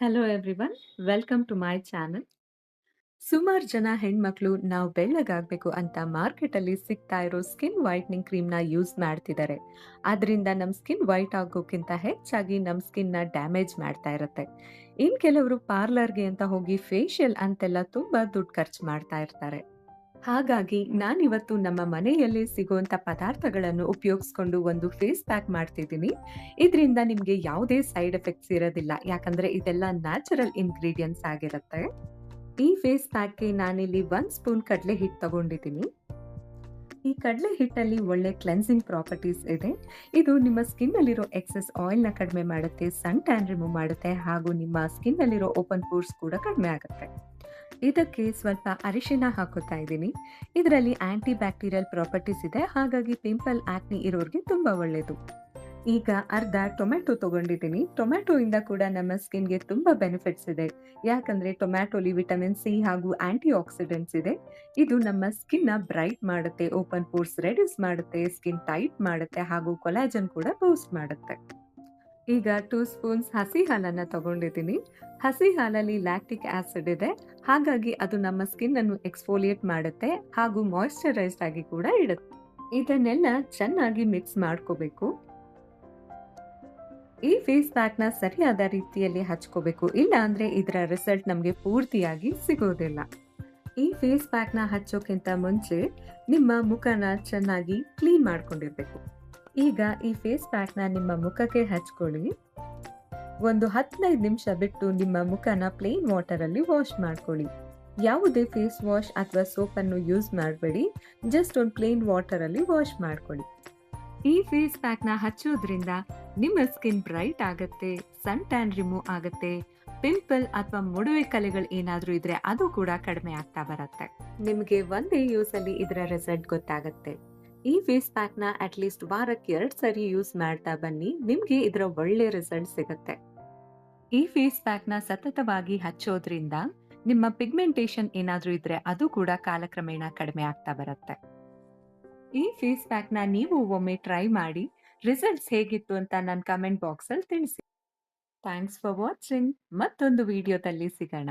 Hello everyone welcome to my channel ಸುಮಾರು ಜನ ಹೆಣ್ಮಕ್ಳು ನಾವು ಬೆಳ್ಳಗಾಗಬೇಕು ಅಂತ ಮಾರ್ಕೆಟಲ್ಲಿ ಸಿಗ್ತಾ ಇರೋ ಸ್ಕಿನ್ ವೈಟ್ನಿಂಗ್ ಕ್ರೀಮ್ನ ಯೂಸ್ ಮಾಡ್ತಿದ್ದಾರೆ ಅದರಿಂದ ನಮ್ಮ ಸ್ಕಿನ್ ವೈಟ್ ಆಗೋಕ್ಕಿಂತ ಹೆಚ್ಚಾಗಿ ನಮ್ಮ ಸ್ಕಿನ್ನ ಡ್ಯಾಮೇಜ್ ಮಾಡ್ತಾ ಇರುತ್ತೆ. ಇನ್ನು ಕೆಲವರು ಪಾರ್ಲರ್ಗೆ ಅಂತ ಹೋಗಿ ಫೇಶಿಯಲ್ ಅಂತೆಲ್ಲ ತುಂಬ ದುಡ್ಡು ಖರ್ಚು ಮಾಡ್ತಾ ಇರ್ತಾರೆ. ಹಾಗಾಗಿ ನಾನಿವತ್ತು ನಮ್ಮ ಮನೆಯಲ್ಲೇ ಸಿಗುವಂತ ಪದಾರ್ಥಗಳನ್ನು ಉಪಯೋಗಿಸ್ಕೊಂಡು ಒಂದು ಫೇಸ್ ಪ್ಯಾಕ್ ಮಾಡ್ತಿದ್ದೀನಿ. ಇದರಿಂದ ನಿಮಗೆ ಯಾವುದೇ ಸೈಡ್ ಎಫೆಕ್ಟ್ಸ್ ಇರೋದಿಲ್ಲ. ಯಾಕಂದ್ರೆ ಇದೆಲ್ಲ ನ್ಯಾಚುರಲ್ ಇಂಗ್ರೀಡಿಯೆಂಟ್ಸ್ ಆಗಿರುತ್ತೆ. ಈ ಫೇಸ್ ಪ್ಯಾಕ್ಗೆ ನಾನಿಲ್ಲಿ ಒಂದ್ ಸ್ಪೂನ್ ಕಡಲೆ ಹಿಟ್ಟು ತಗೊಂಡಿದ್ದೀನಿ. ಈ ಕಡಲೆ ಹಿಟ್ಟಲ್ಲಿ ಒಳ್ಳೆ ಕ್ಲೆನ್ಸಿಂಗ್ ಪ್ರಾಪರ್ಟೀಸ್ ಇದೆ. ಇದು ನಿಮ್ಮ ಸ್ಕಿನ್ ಅಲ್ಲಿರೋ ಎಕ್ಸೆಸ್ ಆಯಿಲ್ನ ಕಡಿಮೆ ಮಾಡುತ್ತೆ ಸನ್ ಟ್ಯಾನ್ ರಿಮೂವ್ ಮಾಡುತ್ತೆ, ಹಾಗೂ ನಿಮ್ಮ ಸ್ಕಿನ್ ಅಲ್ಲಿರೋ ಓಪನ್ ಪೋರ್ಸ್ ಕೂಡ ಕಡಿಮೆ ಆಗುತ್ತೆ. ಇದಕ್ಕೆ ಸ್ವಲ್ಪ ಅರಿಶಿನ ಹಾಕೋತಾ ಇದ್ದೀನಿ. ಇದರಲ್ಲಿ ಆಂಟಿ ಬ್ಯಾಕ್ಟೀರಿಯಲ್ ಪ್ರಾಪರ್ಟೀಸ್ ಇದೆ. ಹಾಗಾಗಿ ಪಿಂಪಲ್ ಆಕ್ನಿ ಇರೋರಿಗೆ ತುಂಬಾ ಒಳ್ಳೆಯದು ಈಗ ಅರ್ಧ ಟೊಮ್ಯಾಟೊ ತಗೊಂಡಿದ್ದೀನಿ. ಟೊಮ್ಯಾಟೊಯಿಂದ ಕೂಡ ನಮ್ಮ ಸ್ಕಿನ್ಗೆ ತುಂಬಾ ಬೆನಿಫಿಟ್ಸ್ ಇದೆ. ಯಾಕಂದ್ರೆ ಟೊಮ್ಯಾಟೊಲಿ ವಿಟಮಿನ್ ಸಿ ಹಾಗೂ ಆ್ಯಂಟಿ ಆಕ್ಸಿಡೆಂಟ್ಸ್ ಇದೆ. ಇದು ನಮ್ಮ ಸ್ಕಿನ್ನ ಬ್ರೈಟ್ ಮಾಡುತ್ತೆ ಓಪನ್ ಪೋರ್ಸ್ ರೆಡ್ಯೂಸ್ ಮಾಡುತ್ತೆ ಸ್ಕಿನ್ ಟೈಟ್ ಮಾಡುತ್ತೆ ಹಾಗೂ ಕೊಲಾಜನ್ ಕೂಡ ಬೂಸ್ಟ್ ಮಾಡುತ್ತೆ. ಈಗ ಟೂ ಸ್ಪೂನ್ಸ್ ಹಸಿ ಹಾಲನ್ನು ತಗೊಂಡಿದ್ದೀನಿ. ಹಸಿ ಹಾಲಲ್ಲಿ ಲ್ಯಾಕ್ಟಿಕ್ ಆಸಿಡ್ ಇದೆ. ಹಾಗಾಗಿ ಅದು ನಮ್ಮ ಸ್ಕಿನ್ ಅನ್ನು ಎಕ್ಸ್ಫೋಲಿಯೇಟ್ ಮಾಡುತ್ತೆ ಹಾಗೂ ಮಾಯಿಶ್ಚರೈಸ್ಡ್ ಆಗಿ ಕೂಡ ಇಡುತ್ತೆ. ಇದನ್ನೆಲ್ಲ ಚೆನ್ನಾಗಿ ಮಿಕ್ಸ್ ಮಾಡ್ಕೋಬೇಕು. ಈ ಫೇಸ್ ಪ್ಯಾಕ್ನ ಸರಿಯಾದ ರೀತಿಯಲ್ಲಿ ಹಚ್ಕೋಬೇಕು. ಇಲ್ಲ ಅಂದ್ರೆ ಇದರ ರಿಸಲ್ಟ್ ನಮಗೆ ಪೂರ್ತಿಯಾಗಿ ಸಿಗೋದಿಲ್ಲ. ಈ ಫೇಸ್ ಪ್ಯಾಕ್ನ ಹಚ್ಚೋಕ್ಕಿಂತ ಮುಂಚೆ ನಿಮ್ಮ ಮುಖನ ಚೆನ್ನಾಗಿ ಕ್ಲೀನ್ ಮಾಡ್ಕೊಂಡಿರ್ಬೇಕು. ಈಗ ಈ ಫೇಸ್ ಪ್ಯಾಕ್ನ ನಿಮ್ಮ ಮುಖಕ್ಕೆ ಹಚ್ಕೊಳ್ಳಿ. ಒಂದು ಹದಿನೈದು ನಿಮಿಷ ಬಿಟ್ಟು ನಿಮ್ಮ ಮುಖನ ಪ್ಲೇನ್ ವಾಟರಲ್ಲಿ ವಾಶ್ ಮಾಡ್ಕೊಳ್ಳಿ. ಯಾವುದೇ ಫೇಸ್ ವಾಶ್ ಅಥವಾ ಸೋಪನ್ನು ಯೂಸ್ ಮಾಡಬೇಡಿ. ಜಸ್ಟ್ ಒಂದು ಪ್ಲೇನ್ ವಾಟರಲ್ಲಿ ವಾಶ್ ಮಾಡ್ಕೊಳ್ಳಿ. ಈ ಫೇಸ್ ಪ್ಯಾಕ್ನ ಹಚ್ಚೋದ್ರಿಂದ ನಿಮ್ಮ ಸ್ಕಿನ್ ಬ್ರೈಟ್ ಆಗುತ್ತೆ ಸನ್ ಟ್ಯಾನ್ ರಿಮೂವ್ ಆಗುತ್ತೆ ಪಿಂಪಲ್ ಅಥವಾ ಮೊಡವೆ ಕಲೆಗಳು ಏನಾದರೂ ಇದ್ರೆ ಅದು ಕೂಡ ಕಡಿಮೆ ಆಗ್ತಾ ಬರುತ್ತೆ. ನಿಮಗೆ ಒಂದೇ ಯೂಸ್ ಅಲ್ಲಿ ಇದರ ರಿಸಲ್ಟ್ ಗೊತ್ತಾಗುತ್ತೆ. ಈ ಫೇಸ್ ಪ್ಯಾಕ್ನ ಅಟ್ಲೀಸ್ಟ್ ವಾರಕ್ಕೆ ಎರಡ್ ಸರಿ ಯೂಸ್ ಮಾಡ್ತಾ ಬನ್ನಿ, ನಿಮ್ಗೆ ಇದರ ಒಳ್ಳೆ ರಿಸಲ್ಟ್ ಸಿಗುತ್ತೆ. ಈ ಫೇಸ್ ಪ್ಯಾಕ್ನ ಸತತವಾಗಿ ಹಚ್ಚೋದ್ರಿಂದ ನಿಮ್ಮ ಪಿಗ್ಮೆಂಟೇಷನ್ ಏನಾದ್ರೂ ಇದ್ರೆ ಅದು ಕೂಡ ಕಾಲಕ್ರಮೇಣ ಕಡಿಮೆ ಆಗ್ತಾ ಬರುತ್ತೆ. ಈ ಫೇಸ್ ಪ್ಯಾಕ್ನ ನೀವು ಒಮ್ಮೆ ಟ್ರೈ ಮಾಡಿ ರಿಸಲ್ಟ್ಸ್ ಹೇಗಿತ್ತು ಅಂತ ನನ್ನ ಕಮೆಂಟ್ ಬಾಕ್ಸ್ ಅಲ್ಲಿ ತಿಳಿಸಿ. ಥ್ಯಾಂಕ್ಸ್ ಫಾರ್ ವಾಚಿಂಗ್ ಮತ್ತೊಂದು ವಿಡಿಯೋದಲ್ಲಿ ಸಿಗೋಣ.